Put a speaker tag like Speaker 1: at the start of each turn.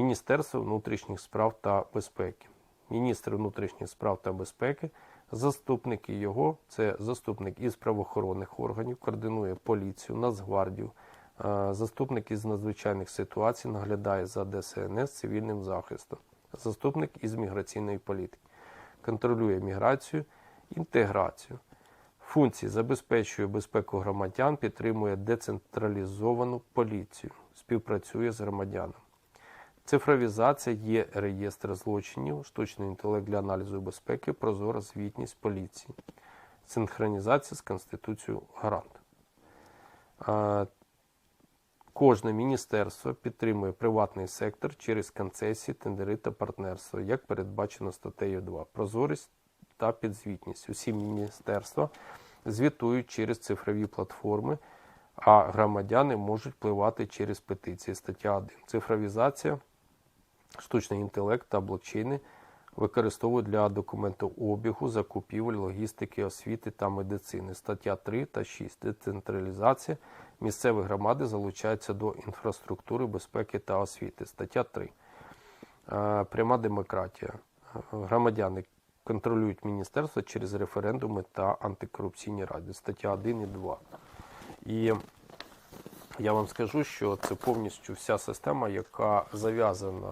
Speaker 1: Міністерство внутрішніх справ та безпеки. Міністр внутрішніх справ та безпеки, заступники його, це заступник із правоохоронних органів, координує поліцію, Нацгвардію, е, заступник із надзвичайних ситуацій наглядає за ДСНС цивільним захистом, заступник із міграційної політики, контролює міграцію, інтеграцію. Функції забезпечує безпеку громадян, підтримує децентралізовану поліцію, співпрацює з громадянами. Цифровізація є реєстр злочинів, штучний інтелект для аналізу безпеки, прозора звітність поліції, синхронізація з Конституцією гарант. Кожне міністерство підтримує приватний сектор через концесії, тендери та партнерство, як передбачено статтею 2. Прозорість та підзвітність. Усі міністерства звітують через цифрові платформи, а громадяни можуть впливати через петиції. Стаття 1. Цифровізація, штучний інтелект та блокчейни використовують для документообігу, закупівель, логістики, освіти та медицини. Стаття 3 та 6. Децентралізація. Місцеві громади залучаються до інфраструктури, безпеки та освіти. Стаття 3. Е, Пряма демократія. Громадяни контролюють міністерство через референдуми та антикорупційні ради. Стаття 1 і 2. І я вам скажу, що це повністю вся система, яка зав'язана